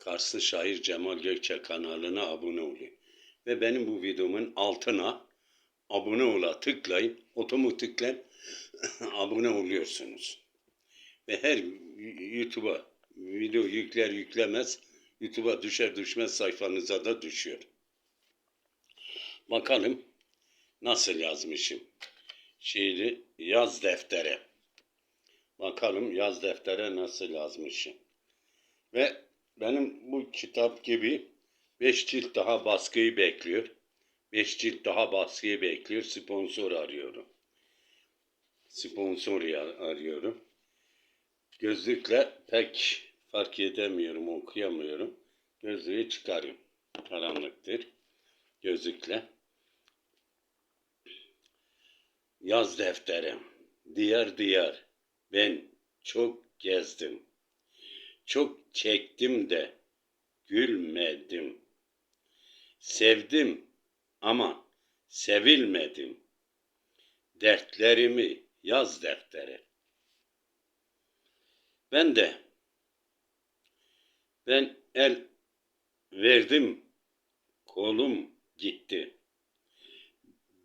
Karslı şair Cemal Gökçe kanalına abone olun. Ve benim bu videomun altına abone ola tıklayın. Otomatikle abone oluyorsunuz. Ve her YouTube'a video yükler yüklemez YouTube'a düşer düşmez sayfanıza da düşüyor. Bakalım nasıl yazmışım. Şiiri yaz deftere. Bakalım yaz deftere nasıl yazmışım. Ve benim bu kitap gibi 5 cilt daha baskıyı bekliyor. 5 cilt daha baskıyı bekliyor. Sponsor arıyorum. Sponsor arıyorum. Gözlükle pek fark edemiyorum, okuyamıyorum. Gözlüğü çıkarayım. Karanlıktır. Gözlükle. Yaz defterim. Diyar diyar. Ben çok gezdim. Çok çektim de gülmedim. Sevdim ama sevilmedim. Dertlerimi yaz deftere. Ben de ben el verdim kolum gitti.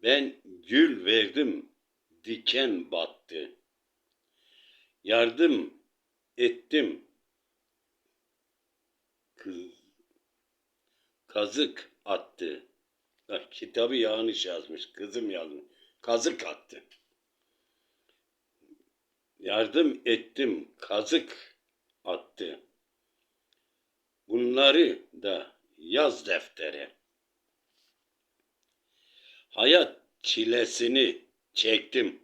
Ben gül verdim diken battı. Yardım ettim kazık attı. Kitabı yanlış yazmış. Kızım yazmış. Kazık attı. Yardım ettim. Kazık attı. Bunları da yaz deftere. Hayat çilesini çektim.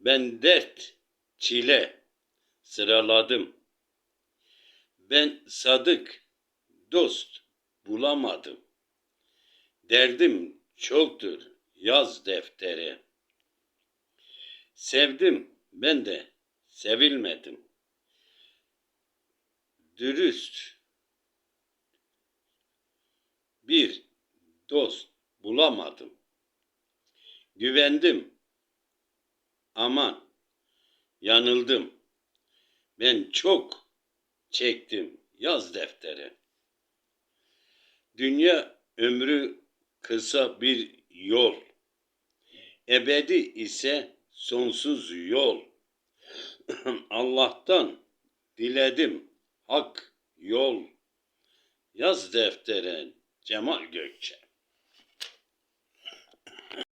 Ben dert, çile sıraladım. Ben sadık, dost bulamadım. Derdim çoktur, yaz deftere. Sevdim, ben de sevilmedim. Dürüst bir dost bulamadım. Güvendim. Aman yanıldım. Ben çok çektim yaz deftere. Dünya ömrü kısa bir yol. Ebedi ise sonsuz yol. Allah'tan diledim hak yol. Yaz deftere Cemal Gökçe.